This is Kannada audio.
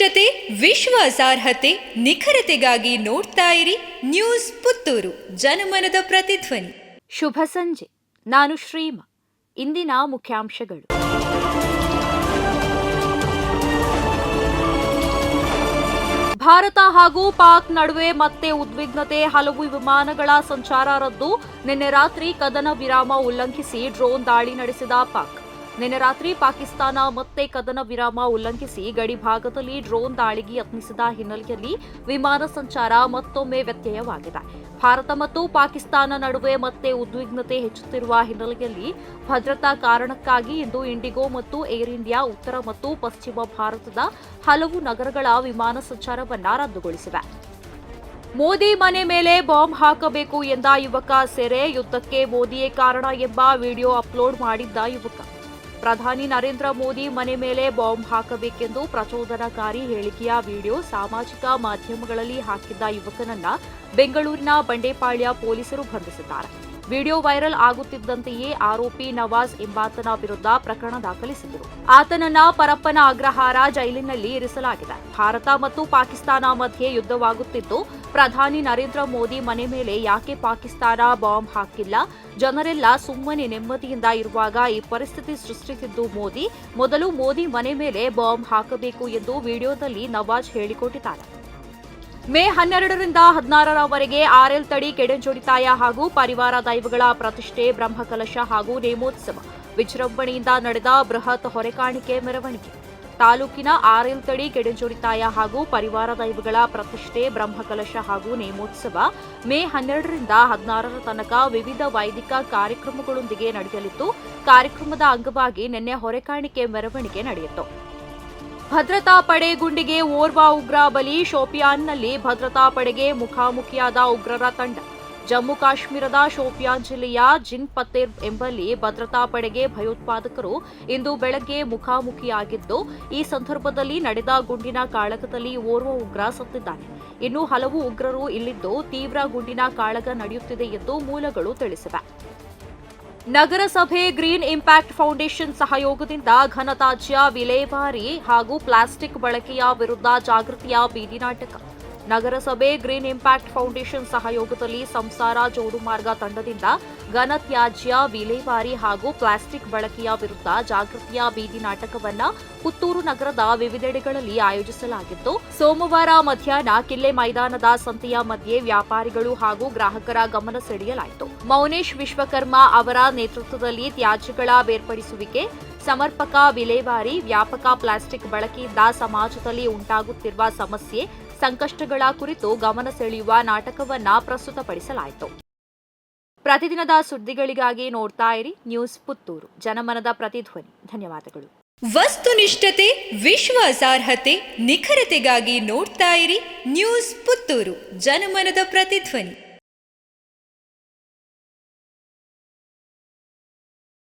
ವಸ್ತುನಿಷ್ಠತೆ ವಿಶ್ವಾಸಾರ್ಹತೆ ನಿಖರತೆಗಾಗಿ ನೋಡ್ತಾ ಇರಿ ನ್ಯೂಸ್ ಪುತ್ತೂರು. ಜನಮನದ ಪ್ರತಿಧ್ವನಿ. ಶುಭ ಸಂಜೆ. ನಾನು ಶ್ರೀಮ. ಇಂದಿನ ಮುಖ್ಯಾಂಶಗಳು. ಭಾರತ ಹಾಗೂ ಪಾಕ್ ನಡುವೆ ಮತ್ತೆ ಉದ್ವಿಗ್ನತೆ, ಹಲವು ವಿಮಾನಗಳ ಸಂಚಾರ ರದ್ದು. ನಿನ್ನೆ ರಾತ್ರಿ ಕದನ ವಿರಾಮ ಉಲ್ಲಂಘಿಸಿ ಡ್ರೋನ್ ದಾಳಿ ನಡೆಸಿದ ಪಾಕ್. ನಿನ್ನೆ ರಾತ್ರಿ ಪಾಕಿಸ್ತಾನ ಮತ್ತೆ ಕದನ ವಿರಾಮ ಉಲ್ಲಂಘಿಸಿ ಗಡಿ ಭಾಗದಲ್ಲಿ ಡ್ರೋನ್ ದಾಳಿಗೆ ಯತ್ನಿಸಿದ ಹಿನ್ನೆಲೆಯಲ್ಲಿ ವಿಮಾನ ಸಂಚಾರ ಮತ್ತೊಮ್ಮೆ ವ್ಯತ್ಯಯವಾಗಿದೆ. ಭಾರತ ಮತ್ತು ಪಾಕಿಸ್ತಾನ ನಡುವೆ ಮತ್ತೆ ಉದ್ವಿಗ್ನತೆ ಹೆಚ್ಚುತ್ತಿರುವ ಹಿನ್ನೆಲೆಯಲ್ಲಿ ಭದ್ರತಾ ಕಾರಣಕ್ಕಾಗಿ ಇಂದು ಇಂಡಿಗೋ ಮತ್ತು ಏರ್ ಇಂಡಿಯಾ, ಉತ್ತರ ಮತ್ತು ಪಶ್ಚಿಮ ಭಾರತದ ಹಲವು ನಗರಗಳ ವಿಮಾನ ಸಂಚಾರವನ್ನ ರದ್ದುಗೊಳಿಸಿವೆ. ಮೋದಿ ಮನೆ ಮೇಲೆ ಬಾಂಬ್ ಹಾಕಬೇಕು ಎಂದ ಯುವಕ ಸೆರೆ, ಯುದ್ಧಕ್ಕೆ ಮೋದಿಯೇ ಕಾರಣ ಎಂಬ ವಿಡಿಯೋ ಅಪ್ಲೋಡ್ ಮಾಡಿದ್ದ ಯುವಕ. ಪ್ರಧಾನಿ ನರೇಂದ್ರ ಮೋದಿ ಮನೆ ಮೇಲೆ ಬಾಂಬ್ ಹಾಕಬೇಕೆಂದು ಪ್ರಚೋದನಕಾರಿ ಹೇಳಿಕೆಯ ವಿಡಿಯೋ ಸಾಮಾಜಿಕ ಮಾಧ್ಯಮಗಳಲ್ಲಿ ಹಾಕಿದ್ದ ಯುವಕನನ್ನ ಬೆಂಗಳೂರಿನ ಬಂಡೇಪಾಳ್ಯ ಪೊಲೀಸರು ಬಂಧಿಸಿದ್ದಾರೆ. ವಿಡಿಯೋ ವೈರಲ್ ಆಗುತ್ತಿದ್ದಂತೆಯೇ ಆರೋಪಿ ನವಾಜ್ ಎಂಬಾತನ ವಿರುದ್ಧ ಪ್ರಕರಣ ದಾಖಲಿಸಿದ್ದರು. ಆತನನ್ನ ಪರಪ್ಪನ ಅಗ್ರಹಾರ ಜೈಲಿನಲ್ಲಿ ಇರಿಸಲಾಗಿದೆ. ಭಾರತ ಮತ್ತು ಪಾಕಿಸ್ತಾನ ಮಧ್ಯೆ ಯುದ್ಧವಾಗುತ್ತಿದ್ದು, ಪ್ರಧಾನಿ ನರೇಂದ್ರ ಮೋದಿ ಮನೆ ಮೇಲೆ ಯಾಕೆ ಪಾಕಿಸ್ತಾನ ಬಾಂಬ್ ಹಾಕಿಲ್ಲ? ಜನರೆಲ್ಲ ಸುಮ್ಮನೆ ನೆಮ್ಮದಿಯಿಂದ ಇರುವಾಗ ಈ ಪರಿಸ್ಥಿತಿ ಸೃಷ್ಟಿಸಿದ್ದು ಮೋದಿ. ಮೊದಲು ಮೋದಿ ಮನೆ ಮೇಲೆ ಬಾಂಬ್ ಹಾಕಬೇಕು ಎಂದು ವಿಡಿಯೋದಲ್ಲಿ ನವಾಜ್ ಹೇಳಿಕೊಟ್ಟಿದ್ದಾರೆ. ಮೇ ಹನ್ನೆರಡರಿಂದ ಹದಿನಾರರವರೆಗೆ ಆರ್ಎಲ್ ತಡಿ ಕೆಡಂಜೋಡಿತಾಯ ಹಾಗೂ ಪರಿವಾರ ದೈವಗಳ ಪ್ರತಿಷ್ಠೆ, ಬ್ರಹ್ಮಕಲಶ ಹಾಗೂ ನೇಮೋತ್ಸವ. ವಿಜೃಂಭಣೆಯಿಂದ ನಡೆದ ಬೃಹತ್ ಹೊರೆಕಾಣಿಕೆ ಮೆರವಣಿಗೆ. ತಾಲೂಕಿನ ಆರ್ಎಲ್ ತಡಿ ಕೆಡಂಜೋಡಿತಾಯ ಹಾಗೂ ಪರಿವಾರ ದೈವಗಳ ಪ್ರತಿಷ್ಠೆ, ಬ್ರಹ್ಮಕಲಶ ಹಾಗೂ ನೇಮೋತ್ಸವ ಮೇ ಹನ್ನೆರಡರಿಂದ ಹದಿನಾರರ ತನಕ ವಿವಿಧ ವೈದಿಕ ಕಾರ್ಯಕ್ರಮಗಳೊಂದಿಗೆ ನಡೆಯಲಿದ್ದು, ಕಾರ್ಯಕ್ರಮದ ಅಂಗವಾಗಿ ನಿನ್ನೆ ಹೊರೆಕಾಣಿಕೆ ಮೆರವಣಿಗೆ ನಡೆಯಿತು. ಭದ್ರತಾ ಪಡೆ ಗುಂಡಿಗೆ ಓರ್ವ ಉಗ್ರ ಬಲಿ ಶೋಪಿಯಾನ್ನಲ್ಲಿ ಭದ್ರತಾ ಪಡೆಗೆ ಮುಖಾಮುಖಿಯಾದ ಉಗ್ರರ ತಂಡ. ಜಮ್ಮು ಕಾಶ್ಮೀರದ ಶೋಪಿಯಾನ್ ಜಿಲ್ಲೆಯ ಜಿನ್ ಪತ್ತೇರ್ ಎಂಬಲ್ಲಿ ಭದ್ರತಾ ಪಡೆಗೆ ಭಯೋತ್ಪಾದಕರು ಇಂದು ಬೆಳಗ್ಗೆ ಮುಖಾಮುಖಿಯಾಗಿದ್ದು, ಈ ಸಂದರ್ಭದಲ್ಲಿ ನಡೆದ ಗುಂಡಿನ ಕಾಳಗದಲ್ಲಿ ಓರ್ವ ಉಗ್ರ ಸತ್ತಿದ್ದಾನೆ. ಇನ್ನು ಹಲವು ಉಗ್ರರು ಇಲ್ಲಿದ್ದು, ತೀವ್ರ ಗುಂಡಿನ ಕಾಳಗ ನಡೆಯುತ್ತಿದೆ ಎಂದು ಮೂಲಗಳು ತಿಳಿಸಿವೆ. ನಗರಸಭೆ ಗ್ರೀನ್ ಇಂಪ್ಯಾಕ್ಟ್ ಫೌಂಡೇಶನ್ ಸಹಯೋಗದಿಂದ ಘನತಾಜ್ಯ ವಿಲೇವಾರಿ ಹಾಗೂ ಪ್ಲಾಸ್ಟಿಕ್ ಬಳಕೆಯ ವಿರುದ್ಧ ಜಾಗೃತಿಯ ಬೀದಿ ನಾಟಕ. ನಗರಸಭೆ ಗ್ರೀನ್ ಇಂಪ್ಯಾಕ್ಟ್ ಫೌಂಡೇಶನ್ ಸಹಯೋಗದಲ್ಲಿ ಸಂಸಾರ ಜೋಡುಮಾರ್ಗ ತಂಡದಿಂದ ಘನತ್ಯಾಜ್ಯ ವಿಲೇವಾರಿ ಹಾಗೂ ಪ್ಲಾಸ್ಟಿಕ್ ಬಳಕೆಯ ವಿರುದ್ಧ ಜಾಗೃತಿಯ ಬೀದಿ ನಾಟಕವನ್ನ ಪುತ್ತೂರು ನಗರದ ವಿವಿಧೆಡೆಗಳಲ್ಲಿ ಆಯೋಜಿಸಲಾಗಿತ್ತು. ಸೋಮವಾರ ಮಧ್ಯಾಹ್ನ ಕಿಲ್ಲೆ ಮೈದಾನದ ಸಂತೆಯ ಮಧ್ಯೆ ವ್ಯಾಪಾರಿಗಳು ಹಾಗೂ ಗ್ರಾಹಕರ ಗಮನ ಸೆಳೆಯಲಾಯಿತು. ಮೌನೇಶ್ ವಿಶ್ವಕರ್ಮ ಅವರ ನೇತೃತ್ವದಲ್ಲಿ ತ್ಯಾಜ್ಯಗಳ ಬೇರ್ಪಡಿಸುವಿಕೆ, ಸಮರ್ಪಕ ವಿಲೇವಾರಿ, ವ್ಯಾಪಕ ಪ್ಲಾಸ್ಟಿಕ್ ಬಳಕೆಯಿಂದ ಸಮಾಜದಲ್ಲಿ ಉಂಟಾಗುತ್ತಿರುವ ಸಮಸ್ಯೆ ಸಂಕಷ್ಟಗಳ ಕುರಿತು ಗಮನ ಸೆಳೆಯುವ ನಾಟಕವನ್ನ ಪ್ರಸ್ತುತಪಡಿಸಲಾಯಿತು. ಪ್ರತಿದಿನದ ಸುದ್ದಿಗಳಿಗಾಗಿ ನೋಡ್ತಾ ಇರಿ ನ್ಯೂಸ್ ಪುತ್ತೂರು. ಜನಮನದ ಪ್ರತಿಧ್ವನಿ. ಧನ್ಯವಾದಗಳು. ವಸ್ತುನಿಷ್ಠತೆ ವಿಶ್ವಾಸಾರ್ಹತೆ ನಿಖರತೆಗಾಗಿ ನೋಡ್ತಾ ಇರಿ ನ್ಯೂಸ್ ಪುತ್ತೂರು. ಜನಮನದ ಪ್ರತಿಧ್ವನಿ.